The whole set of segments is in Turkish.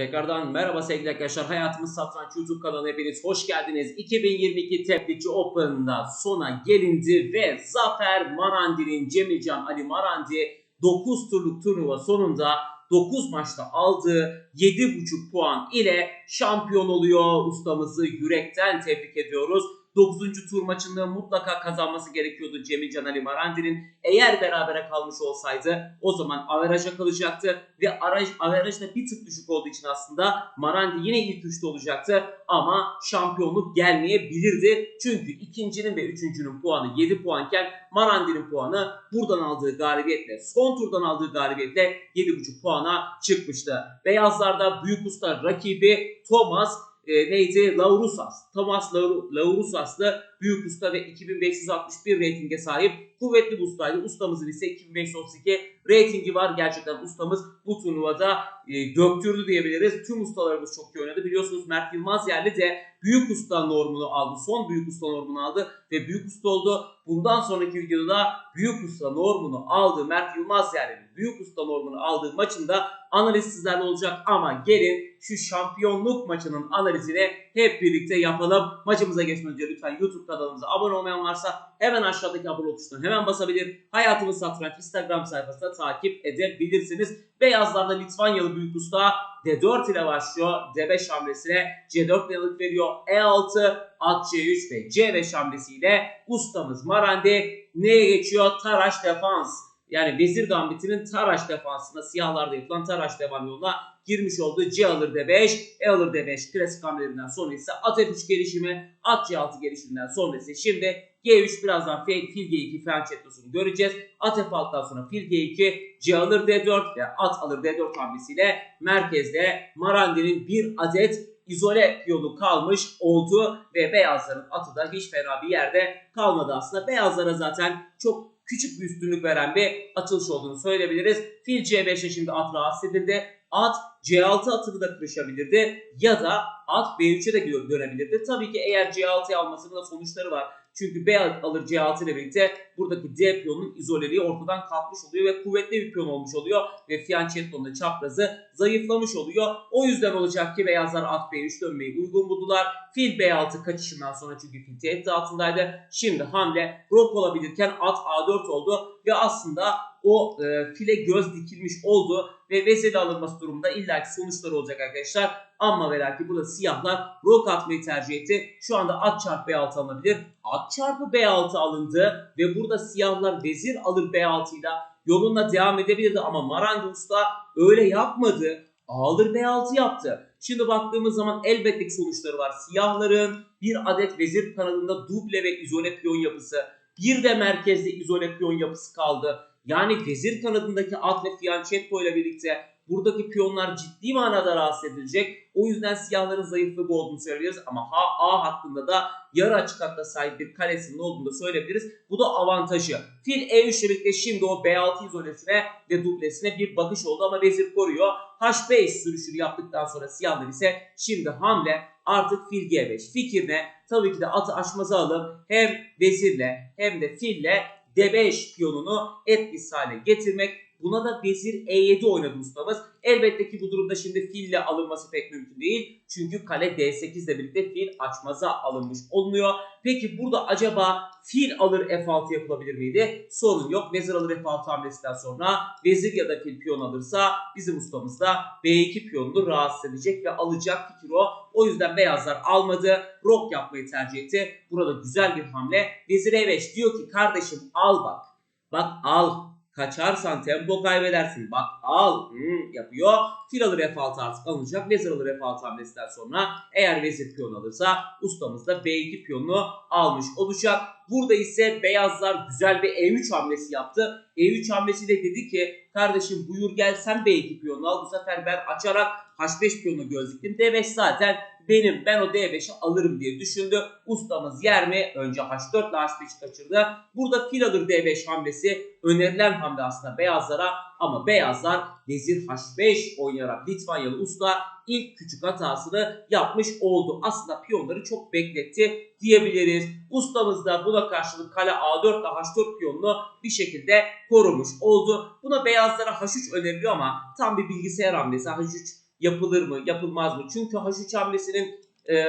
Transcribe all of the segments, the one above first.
Tekrardan merhaba sevgili arkadaşlar. Hayatımız Satranç YouTube kanalına hepiniz hoş geldiniz. 2022 Tepliçi Open'da sona gelindi ve Zafer Marandi'nin Cemilcan Ali Marandi 9 turluk turnuva sonunda 9 maçta aldığı 7,5 puan ile şampiyon oluyor. Ustamızı yürekten tebrik ediyoruz. 9. tur maçında mutlaka kazanması gerekiyordu Cemilcan Ali Marandi'nin. Eğer berabere kalmış olsaydı o zaman averaja kalacaktı ve araj, averaj da bir tık düşük olduğu için aslında Marandi yine ilk üçte olacaktı ama şampiyonluk gelmeyebilirdi. Çünkü ikincinin ve üçüncünün puanı 7 puanken Marandi'nin puanı buradan aldığı galibiyetle son turdan aldığı galibiyetle 7,5 puana çıkmıştı. Beyazlarda büyük usta rakibi Thomas e, neydi? Laurusas. Thomas Laur Laurusas'lı büyük usta ve 2561 reytinge sahip kuvvetli bir ustaydı. Ustamızın ise 2532 reytingi var. Gerçekten ustamız bu turnuvada e, döktürdü diyebiliriz. Tüm ustalarımız çok iyi oynadı. Biliyorsunuz Mert Yılmaz yerli de büyük usta normunu aldı. Son büyük usta normunu aldı ve büyük usta oldu. Bundan sonraki videoda da büyük usta normunu aldı. Mert Yılmaz yerli büyük usta normunu aldığı maçında analiz sizlerle olacak ama gelin şu şampiyonluk maçının analizini hep birlikte yapalım. Maçımıza geçmeden önce lütfen YouTube kanalımıza abone olmayan varsa hemen aşağıdaki abone tuşuna hemen basabilir. Hayatımız Satranç Instagram sayfasında takip edebilirsiniz. Beyazlarda Litvanyalı büyük usta D4 ile başlıyor. D5 hamlesine C4 yanıt veriyor. E6, at C3 ve C5 hamlesiyle ustamız Marandi neye geçiyor? Taraş defans. Yani Vezir Gambit'inin Taraş defansına siyahlarda yapılan Taraş devam yoluna girmiş olduğu C alır D5, E alır D5 klasik hamlelerinden sonra ise at F3 gelişimi, at C6 gelişiminden sonra ise şimdi G3 birazdan fil, fil G2 Franchetto'sunu göreceğiz. At F6'dan sonra fil G2, C alır D4 ve at alır D4 hamlesiyle merkezde Marandi'nin bir adet izole piyonu kalmış oldu ve beyazların atı da hiç fena bir yerde kalmadı aslında. Beyazlara zaten çok küçük bir üstünlük veren bir açılış olduğunu söyleyebiliriz. Fil C5'e şimdi at rahatsız edildi. At C6 atını da kırışabilirdi ya da at B3'e de dönebilirdi. Tabii ki eğer C6'yı almasının da sonuçları var. Çünkü B alır C6 ile birlikte buradaki D piyonunun izoleliği ortadan kalkmış oluyor ve kuvvetli bir piyon olmuş oluyor. Ve Fianchetto'nun çaprazı zayıflamış oluyor. O yüzden olacak ki beyazlar at B3 dönmeyi uygun buldular. Fil B6 kaçışından sonra çünkü fil tehdit altındaydı. Şimdi hamle rok olabilirken at A4 oldu ve aslında o e, file göz dikilmiş oldu ve vezeli alınması durumunda illaki sonuçları olacak arkadaşlar. Ama ve lakin burada siyahlar rok atmayı tercih etti. Şu anda at çarpı B6 alınabilir. At çarpı B6 alındı ve burada siyahlar vezir alır B6 ile yoluna devam edebilirdi ama Marandi Usta öyle yapmadı. A alır B6 yaptı. Şimdi baktığımız zaman elbette ki sonuçları var. Siyahların bir adet vezir kanadında duble ve izole piyon yapısı. Bir de merkezde izole piyon yapısı kaldı. Yani vezir kanadındaki at ve fianchetto ile birlikte buradaki piyonlar ciddi manada rahatsız edilecek. O yüzden siyahların zayıflığı olduğunu söyleyebiliriz. Ama A, A hakkında da yarı açık hatta sahip bir kalesinin olduğunu da söyleyebiliriz. Bu da avantajı. Fil E3 ile birlikte şimdi o B6 izolesine ve dublesine bir bakış oldu ama vezir koruyor. H5 sürüşünü yaptıktan sonra siyahlar ise şimdi hamle artık fil G5 fikrine tabii ki de atı aşmaza alıp hem vezirle hem de fille D5 piyonunu etkisiz hale getirmek. Buna da vezir E7 oynadı ustamız. Elbette ki bu durumda şimdi fille alınması pek mümkün değil. Çünkü kale D8 ile birlikte fil açmaza alınmış olunuyor. Peki burada acaba fil alır F6 yapılabilir miydi? Sorun yok. Vezir alır F6 hamlesinden sonra vezir ya da fil piyon alırsa bizim ustamız da B2 piyonunu rahatsız edecek ve alacak fikir o. O yüzden beyazlar almadı. Rok yapmayı tercih etti. Burada güzel bir hamle. Vezir E5 diyor ki kardeşim al bak. Bak al. Kaçarsan tempo kaybedersin. Bak al hmm, yapıyor. Fil alır F6 artık alınacak. Vezir alır F6 hamlesinden sonra eğer vezir piyon alırsa ustamız da B2 piyonunu almış olacak. Burada ise beyazlar güzel bir E3 hamlesi yaptı. E3 hamlesi de dedi ki kardeşim buyur gel sen B2 piyonunu al. Bu sefer ben açarak H5 piyonunu göz diktim. D5 zaten benim ben o D5'i alırım diye düşündü. Ustamız yer mi? Önce H4 ile H5'i kaçırdı. Burada fil alır D5 hamlesi önerilen hamle aslında beyazlara ama beyazlar vezir H5 oynayarak Litvanyalı usta ilk küçük hatasını yapmış oldu. Aslında piyonları çok bekletti diyebiliriz. Ustamız da buna karşılık kale A4 ile H4 piyonunu bir şekilde korumuş oldu. Buna beyazlara H3 öneriliyor ama tam bir bilgisayar hamlesi H3 yapılır mı yapılmaz mı? Çünkü H3 hamlesinin e,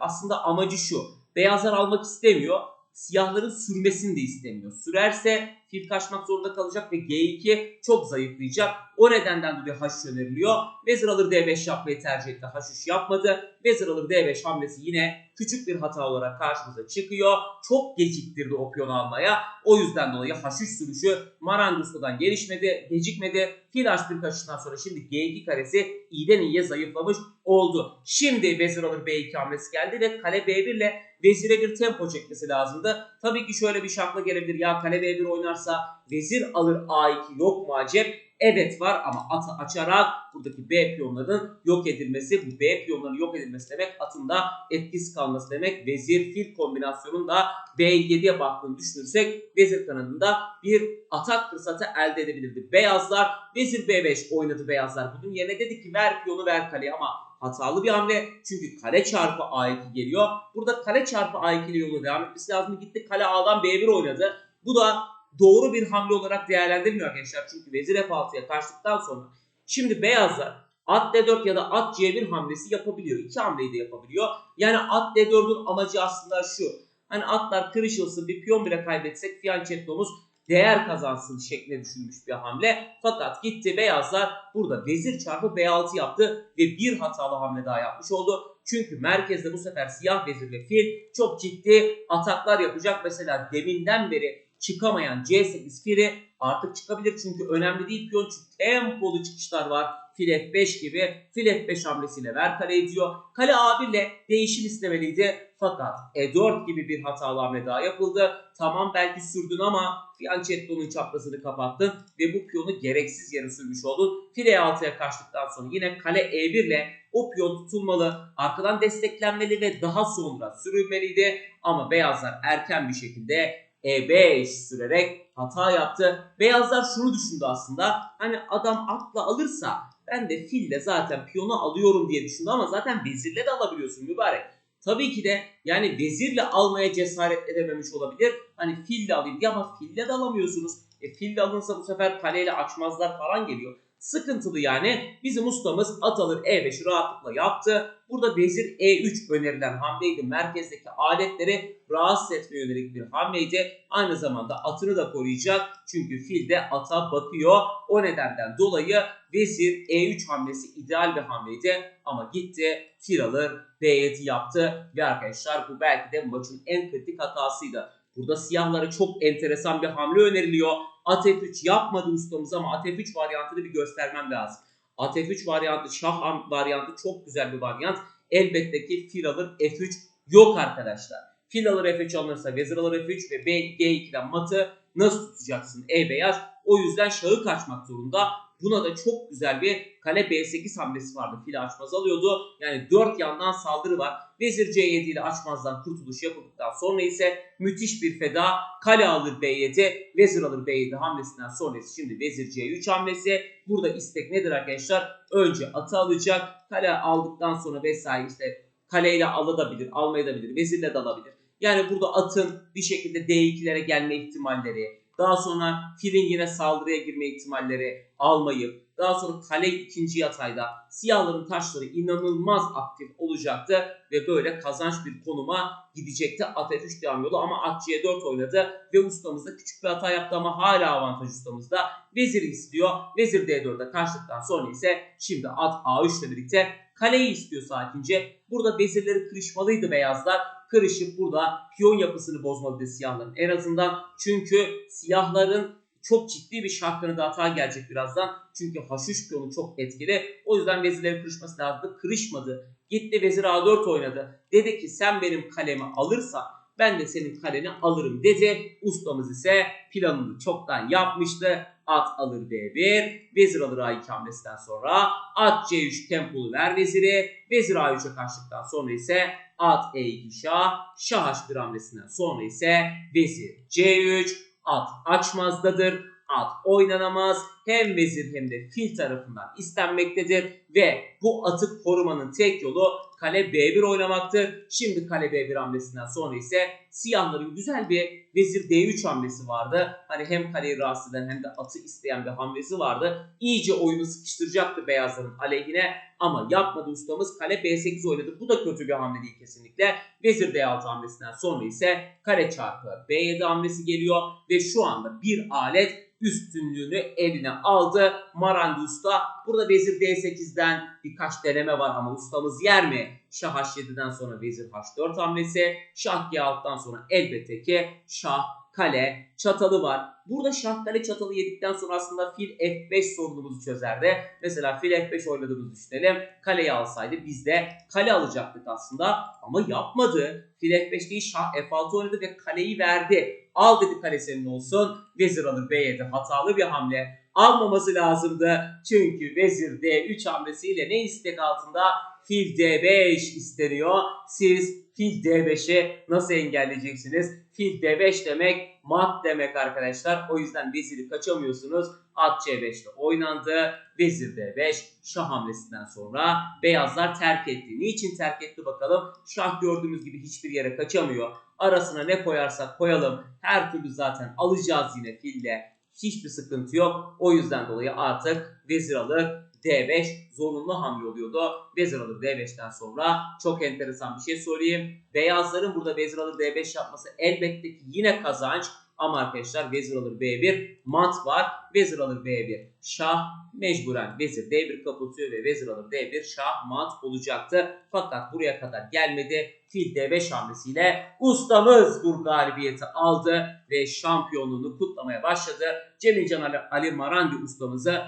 aslında amacı şu. Beyazlar almak istemiyor. Siyahların sürmesini de istemiyor. Sürerse fil kaçmak zorunda kalacak ve G2 çok zayıflayacak. O nedenden dolayı H3 öneriliyor. Vezir alır D5 yapmayı tercih etti. H3 yapmadı. Vezir alır D5 hamlesi yine küçük bir hata olarak karşımıza çıkıyor. Çok geciktirdi o piyonu almaya. O yüzden dolayı H3 sürüşü Marangus'tan gelişmedi, gecikmedi. Fil H1 kaçışından sonra şimdi G2 karesi iyiden iyiye zayıflamış oldu. Şimdi vezir alır B2 hamlesi geldi ve kale B1 ile vezire bir tempo çekmesi lazımdı. Tabii ki şöyle bir şakla gelebilir. Ya kale B1 oynarsa vezir alır A2 yok mu acep? Evet var ama atı açarak buradaki B piyonlarının yok edilmesi, bu B piyonlarının yok edilmesi demek atın da etkisiz kalması demek. Vezir fil kombinasyonun da B7'ye baktığını düşünürsek vezir kanadında bir atak fırsatı elde edebilirdi. Beyazlar vezir B5 oynadı beyazlar. Bunun yerine dedi ki ver piyonu ver kaleyi ama hatalı bir hamle. Çünkü kale çarpı A2 geliyor. Burada kale çarpı A2 ile yoluna devam etmesi lazım. Gitti kale A'dan B1 oynadı. Bu da doğru bir hamle olarak değerlendirmiyor arkadaşlar. Çünkü vezir F6'ya kaçtıktan sonra şimdi beyazlar at D4 ya da at C1 hamlesi yapabiliyor. İki hamleyi de yapabiliyor. Yani at D4'ün amacı aslında şu. Hani atlar kırışılsın bir piyon bile kaybetsek fiyanchettomuz değer kazansın şeklinde düşünmüş bir hamle. Fakat gitti beyazlar burada vezir çarpı B6 yaptı ve bir hatalı hamle daha yapmış oldu. Çünkü merkezde bu sefer siyah vezir ve fil çok ciddi ataklar yapacak. Mesela deminden beri çıkamayan C8 fili artık çıkabilir. Çünkü önemli değil piyon çünkü tempolu çıkışlar var. Fil F5 gibi fil F5 hamlesiyle ver kale ediyor. Kale A1 ile değişim istemeliydi. Fakat E4 gibi bir hatalı hamle daha yapıldı. Tamam belki sürdün ama Fianchetto'nun çaprazını kapattın ve bu piyonu gereksiz yere sürmüş oldun. Fil E6'ya kaçtıktan sonra yine kale E1 ile o piyon tutulmalı, arkadan desteklenmeli ve daha sonra sürülmeliydi. Ama beyazlar erken bir şekilde E5 sürerek hata yaptı. Beyazlar şunu düşündü aslında. Hani adam atla alırsa ben de fille zaten piyonu alıyorum diye düşündü ama zaten vezirle de alabiliyorsun mübarek. Tabii ki de yani vezirle almaya cesaret edememiş olabilir. Hani fille alayım diye ama fille de alamıyorsunuz. E fille alınsa bu sefer kaleyle açmazlar falan geliyor. Sıkıntılı yani. Bizim ustamız at alır E5'i rahatlıkla yaptı. Burada vezir E3 önerilen hamleydi. Merkezdeki aletleri rahatsız etmeye yönelik bir hamleydi. Aynı zamanda atını da koruyacak. Çünkü fil de ata bakıyor. O nedenden dolayı vezir E3 hamlesi ideal bir hamleydi. Ama gitti fil alır B7 yaptı. Ve arkadaşlar bu belki de maçın en kritik hatasıydı. Burada siyahlara çok enteresan bir hamle öneriliyor. At F3 yapmadı ustamız ama At F3 varyantını bir göstermem lazım. At F3 varyantı, şah varyantı çok güzel bir varyant. Elbette ki fil alır F3 yok arkadaşlar. Fil alır F3 alınırsa vezir alır F3 ve B, G2'den matı nasıl tutacaksın E beyaz? O yüzden şahı kaçmak zorunda. Buna da çok güzel bir kale B8 hamlesi vardı. Fil açmaz alıyordu. Yani 4 yandan saldırı var. Vezir C7 ile açmazdan kurtuluş yapıldıktan sonra ise müthiş bir feda. Kale alır B7, vezir alır B7 hamlesinden sonrası şimdi vezir C3 hamlesi. Burada istek nedir arkadaşlar? Önce atı alacak. Kale aldıktan sonra vesaire işte kaleyle alabilir, almayabilir, vezirle de alabilir. Yani burada atın bir şekilde D2'lere gelme ihtimalleri, daha sonra filin yine saldırıya girme ihtimalleri almayıp daha sonra kale ikinci yatayda siyahların taşları inanılmaz aktif olacaktı ve böyle kazanç bir konuma gidecekti. At F3 devam yolu ama at C4 oynadı ve ustamız da küçük bir hata yaptı ama hala avantaj ustamızda. Vezir istiyor. Vezir D4'e kaçtıktan sonra ise şimdi at A3 ile birlikte kaleyi istiyor sakince. Burada vezirleri kırışmalıydı beyazlar kırışıp burada piyon yapısını bozmalıydı siyahların. En azından çünkü siyahların çok ciddi bir kanadı hata gelecek birazdan. Çünkü H3 piyonu çok etkili. O yüzden vezirlerin kırışması lazımdı. Kırışmadı. Gitti vezir A4 oynadı. Dedi ki sen benim kalemi alırsan ben de senin kaleni alırım dedi. Ustamız ise planını çoktan yapmıştı. At alır B1, vezir alır A2 hamlesinden sonra at C3 tempolu ver veziri, vezir A3'e kaçtıktan sonra ise at E2 şah, şah H1 hamlesinden sonra ise vezir C3, at açmazdadır, at oynanamaz, hem vezir hem de fil tarafından istenmektedir ve bu atı korumanın tek yolu kale B1 oynamaktır. Şimdi kale B1 hamlesinden sonra ise siyahların güzel bir vezir D3 hamlesi vardı. Hani hem kaleyi rahatsız eden hem de atı isteyen bir hamlesi vardı. İyice oyunu sıkıştıracaktı beyazların aleyhine ama yapmadı ustamız. Kale B8 oynadı. Bu da kötü bir hamle değil kesinlikle. Vezir D6 hamlesinden sonra ise kare çarpı B7 hamlesi geliyor ve şu anda bir alet üstünlüğünü eline aldı. Marandi Usta. Burada vezir D8'den birkaç deneme var ama ustamız yer mi? Şah H7'den sonra vezir H4 hamlesi. Şah G6'dan sonra elbette ki şah kale çatalı var. Burada şah kale çatalı yedikten sonra aslında fil F5 sorunumuzu çözerdi. Mesela fil F5 oynadığımızı düşünelim. Kaleyi alsaydı biz de kale alacaktık aslında ama yapmadı. Fil F5 değil şah F6 oynadı ve kaleyi verdi. Al dedi kale senin olsun. Vezir alır B7 hatalı bir hamle. Almaması lazımdı. Çünkü vezir D3 hamlesiyle ne istek altında? Fil D5 isteniyor. Siz fil D5'i nasıl engelleyeceksiniz? Fil D5 demek mat demek arkadaşlar. O yüzden veziri kaçamıyorsunuz. At C5'te oynandı. Vezir D5 şah hamlesinden sonra beyazlar terk etti. Niçin terk etti bakalım. Şah gördüğümüz gibi hiçbir yere kaçamıyor. Arasına ne koyarsak koyalım. Her türlü zaten alacağız yine fille. Hiçbir sıkıntı yok. O yüzden dolayı artık vezir alır D5 zorunlu hamle oluyordu. Vezir alır D5'ten sonra çok enteresan bir şey söyleyeyim. Beyazların burada vezir alır D5 yapması elbette ki yine kazanç. Ama arkadaşlar vezir alır B1 mat var. Vezir alır B1 şah mecburen vezir D1 kapatıyor ve vezir alır D1 şah mat olacaktı. Fakat buraya kadar gelmedi. Fil D5 hamlesiyle ustamız bu galibiyeti aldı ve şampiyonluğunu kutlamaya başladı. Cemil Can Ali, Ali Marandi ustamızı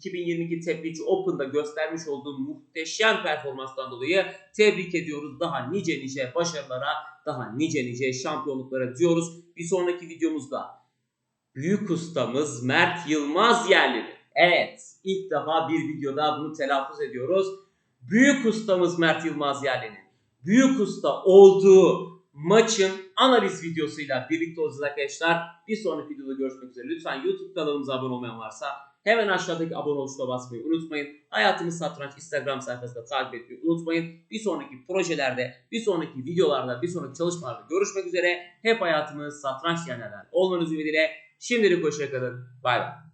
2022 Tebliğci Open'da göstermiş olduğu muhteşem performanstan dolayı tebrik ediyoruz. Daha nice nice başarılara, daha nice nice şampiyonluklara diyoruz. Bir sonraki videomuzda büyük ustamız Mert Yılmaz yerleri. Evet, ilk defa bir videoda bunu telaffuz ediyoruz. Büyük ustamız Mert Yılmaz yerlerinin büyük usta olduğu maçın analiz videosuyla birlikte olacağız arkadaşlar. Bir sonraki videoda görüşmek üzere. Lütfen YouTube kanalımıza abone olmayan varsa Hemen aşağıdaki abone ol tuşuna basmayı unutmayın. Hayatımız Satranç Instagram sayfasında takip etmeyi unutmayın. Bir sonraki projelerde, bir sonraki videolarda, bir sonraki çalışmalarda görüşmek üzere. Hep hayatımız satranç diyenlerden olmanız ümidiyle. Şimdilik hoşçakalın. Bay bay.